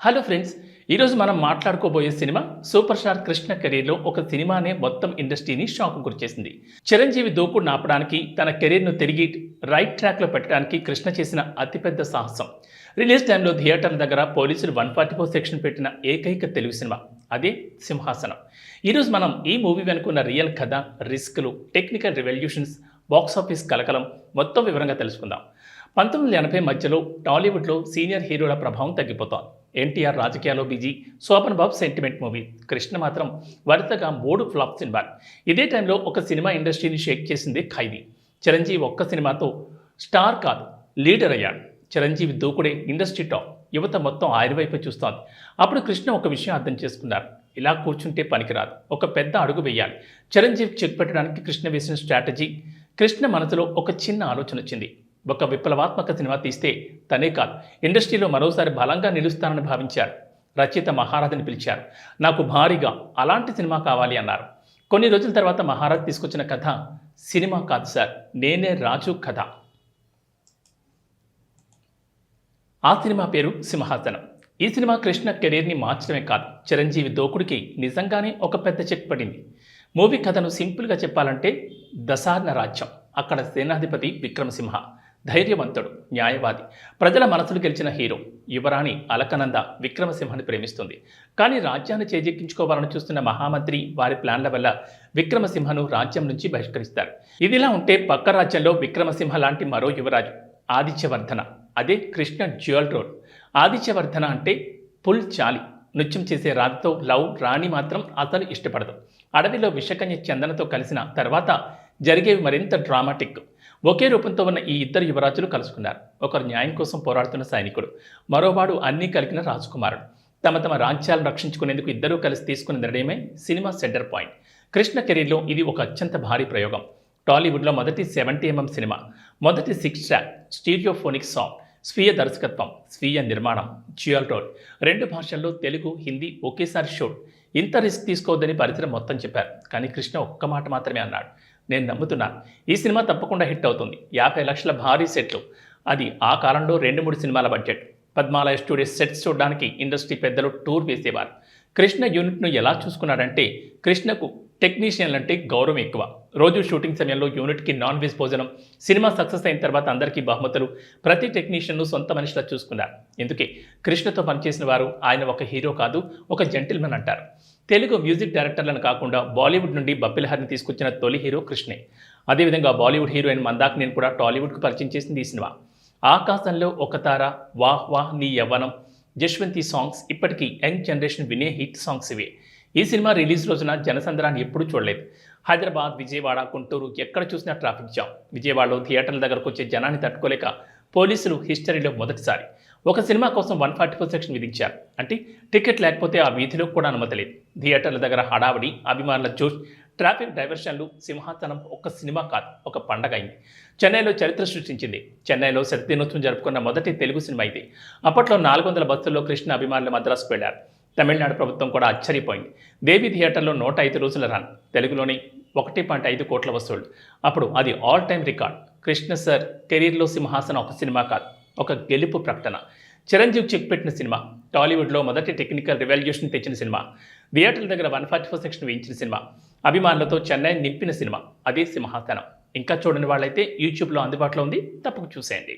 Hello friends ఈరోజు మనం మాట్లాడుకోబోయే సినిమా సూపర్ స్టార్ కృష్ణ కెరీర్లో ఒక సినిమానే మొత్తం ఇండస్ట్రీని షాక్ గురిచేసింది. చిరంజీవి దూకుడు నాపడానికి తన కెరీర్ను తిరిగి రైట్ ట్రాక్లో పెట్టడానికి కృష్ణ చేసిన అతిపెద్ద సాహసం. రిలీజ్ టైంలో థియేటర్ల దగ్గర పోలీసులు వన్ ఫార్టీ ఫోర్ సెక్షన్ పెట్టిన ఏకైక తెలుగు సినిమా అదే సింహాసనం. ఈరోజు మనం ఈ మూవీ వెనుకున్న రియల్ కథ రిస్క్లు టెక్నికల్ రెవల్యూషన్స్ బాక్స్ ఆఫీస్ కలకలం మొత్తం వివరంగా తెలుసుకుందాం. పంతొమ్మిది ఎనభై మధ్యలో టాలీవుడ్లో సీనియర్ హీరోల ప్రభావం తగ్గిపోతోంది. ఎన్టీఆర్ రాజకీయాల్లో busy Sobhan Babu sentiment movie Krishna మాత్రం వరుసగా మూడు ఫ్లాప్ సినిమాలు. ఇదే టైంలో ఒక సినిమా ఇండస్ట్రీని షేక్ చేసింది ఖైదీ. చిరంజీవి ఒక్క సినిమాతో స్టార్ కాదు లీడర్ అయ్యాడు. చిరంజీవి దూకుడే ఇండస్ట్రీ టాప్ యువత మొత్తం ఆయన వైపు చూస్తోంది. అప్పుడు కృష్ణ ఒక విషయం అర్థం చేసుకున్నారు. ఇలా కూర్చుంటే పనికిరాదు ఒక పెద్ద అడుగు వేయాలి. చిరంజీవి చెక్ పెట్టడానికి కృష్ణ వేసిన స్ట్రాటజీ కృష్ణ మనసులో ఒక చిన్న ఆలోచన వచ్చింది. ఒక విప్లవాత్మక సినిమా తీస్తే తనే కాదు. ఇండస్ట్రీలో మరోసారి బలంగా నిలుస్తానని భావించారు. రచయిత మహారాజుని పిలిచారు. నాకు భారీగా అలాంటి సినిమా కావాలి అన్నారు. కొన్ని రోజుల తర్వాత మహారాజ్ తీసుకొచ్చిన కథ సినిమా కాదు సార్ నేనే రాజు కథ. ఆ సినిమా పేరు సింహాసనం. ఈ సినిమా కృష్ణ కెరీర్ని మార్చడమే కాదు చిరంజీవి దోకుడికి నిజంగానే ఒక పెద్ద చెక్ పడింది. మూవీ కథను సింపుల్గా చెప్పాలంటే దశార్ణ రాజ్యం అక్కడ సేనాధిపతి విక్రమసింహ. ధైర్యవంతుడు న్యాయవాది. ప్రజల మనసులు గెలిచిన హీరో యువరాణి అలకనంద విక్రమసింహని ప్రేమిస్తుంది. కానీ రాజ్యాన్ని చేజెక్కించుకోవాలని చూస్తున్న మహామంత్రి వారి ప్లాన్ల వల్ల విక్రమసింహను రాజ్యం నుంచి బహిష్కరిస్తారు. ఇదిలా ఉంటే పక్క రాజ్యంలో విక్రమసింహ లాంటి మరో యువరాజు ఆదిత్యవర్ధన. అదే కృష్ణ జ్యువెల్ రోడ్. ఆదిత్యవర్ధన అంటే పుల్ చాలి. నృత్యం చేసే రాజుతో లవ్ రాణి మాత్రం అతను ఇష్టపడదు. అడవిలో విషకన్య చందనతో కలిసిన తర్వాత జరిగేవి మరింత డ్రామాటిక్. ఒకే రూపంతో ఉన్న ఈ ఇద్దరు యువరాజులు కలుసుకున్నారు. ఒకరు న్యాయం కోసం పోరాడుతున్న సైనికుడు మరోవాడు అన్నీ కలిగిన రాజకుమారుడు. తమ తమ రాజ్యాలను రక్షించుకునేందుకు ఇద్దరూ కలిసి తీసుకున్న నిర్ణయమే సినిమా సెంటర్ పాయింట్. కృష్ణ కెరీర్లో ఇది ఒక అత్యంత భారీ ప్రయోగం. టాలీవుడ్లో మొదటి సెవెంటీ ఎంఎం సినిమా మొదటి సిక్స్ ట్రాక్ స్టీరియోఫోనిక్ సాంగ్ స్వీయ దర్శకత్వం స్వీయ నిర్మాణం జ్యువల్ రోడ్ రెండు భాషల్లో తెలుగు హిందీ ఒకేసారి షూట్ ఇంత రిస్క్ తీసుకోవద్దని పరిశ్రమ మొత్తం చెప్పారు. కానీ కృష్ణ ఒక్క మాట మాత్రమే అన్నాడు. నేను నమ్ముతున్నాను ఈ సినిమా తప్పకుండా హిట్ అవుతుంది. యాభై లక్షల భారీ సెట్లు. అది ఆ కాలంలో రెండు మూడు సినిమాల బడ్జెట్. పద్మాలయ స్టూడియో సెట్స్ చూడడానికి ఇండస్ట్రీ పెద్దలు టూర్ వేసేవారు. కృష్ణ యూనిట్ను ఎలా చూసుకున్నాడంటే కృష్ణకు టెక్నీషియన్లంటే గౌరవం ఎక్కువ. రోజు షూటింగ్ సమయంలో యూనిట్కి నాన్ వెజ్ భోజనం సినిమా సక్సెస్ అయిన తర్వాత అందరికీ బహుమతులు ప్రతి టెక్నీషియన్ను సొంత మనిషిలా చూసుకున్నారు. ఎందుకే? కృష్ణతో పనిచేసిన వారు ఆయన ఒక హీరో కాదు ఒక జెంటిల్మెన్ అంటారు. తెలుగు మ్యూజిక్ డైరెక్టర్లను కాకుండా బాలీవుడ్ నుండి బప్పిలహరిని తీసుకొచ్చిన తొలి హీరో కృష్ణే. అదేవిధంగా బాలీవుడ్ హీరోయిన్ మందాకిని కూడా టాలీవుడ్కు పరిచయం చేసింది ఈ సినిమా. ఆకాశంలో ఒక తార వాహ్ వాహ్ నీ యవ్వనం జశ్వంతి సాంగ్స్ ఇప్పటికీ యంగ్ జనరేషన్ వినే హిట్ సాంగ్స్ ఇవే. ఈ సినిమా రిలీజ్ రోజున జనసంద్రాన్ని ఎప్పుడూ చూడలేదు. హైదరాబాద్ విజయవాడ గుంటూరు ఎక్కడ చూసినా ట్రాఫిక్ జామ్. విజయవాడలో థియేటర్ల దగ్గరకు వచ్చే జనాన్ని తట్టుకోలేక పోలీసులు హిస్టరీలో మొదటిసారి. ఒక సినిమా కోసం వన్ ఫార్టీ ఫోర్ సెక్షన్ విధించారు. అంటే టికెట్ లేకపోతే ఆ వీధిలో కూడా అనుమతి లేదు. థియేటర్ల దగ్గర హడావడి అభిమానుల జోష్ ట్రాఫిక్ డైవర్షన్లు సింహాసనం ఒక సినిమా కాదు ఒక పండగ అయింది. చెన్నైలో చరిత్ర సృష్టించింది. చెన్నైలో శతదినోత్సవం జరుపుకున్న మొదటి తెలుగు సినిమా ఇది. అప్పట్లో నాలుగు వందల బస్సుల్లో కృష్ణ అభిమానులు మద్రాసుకు వెళ్ళారు తమిళనాడు ప్రభుత్వం కూడా ఆశ్చర్యపోయింది. దేవి థియేటర్లో నూట ఐదు రోజుల రన్. తెలుగులోని ఒకటి పాయింట్ ఐదు కోట్ల వసూళ్ళు. అప్పుడు అది all time record. Krishna sir కెరీర్లో సింహాసనం ఒక సినిమా కాదు ఒక గెలుపు ప్రకటన. చిరంజీవి చెక్పెట్టిన సినిమా టాలీవుడ్లో మొదటి టెక్నికల్ రివల్యూషన్ తెచ్చిన సినిమా థియేటర్ల దగ్గర వన్ ఫార్టీ ఫోర్ సెక్షన్ వేయించిన సినిమా అభిమానులతో చెన్నై నింపిన సినిమా అదే సింహాసనం. ఇంకా చూడని వాళ్ళైతే యూట్యూబ్లో అందుబాటులో ఉంది తప్పక చూసేయండి.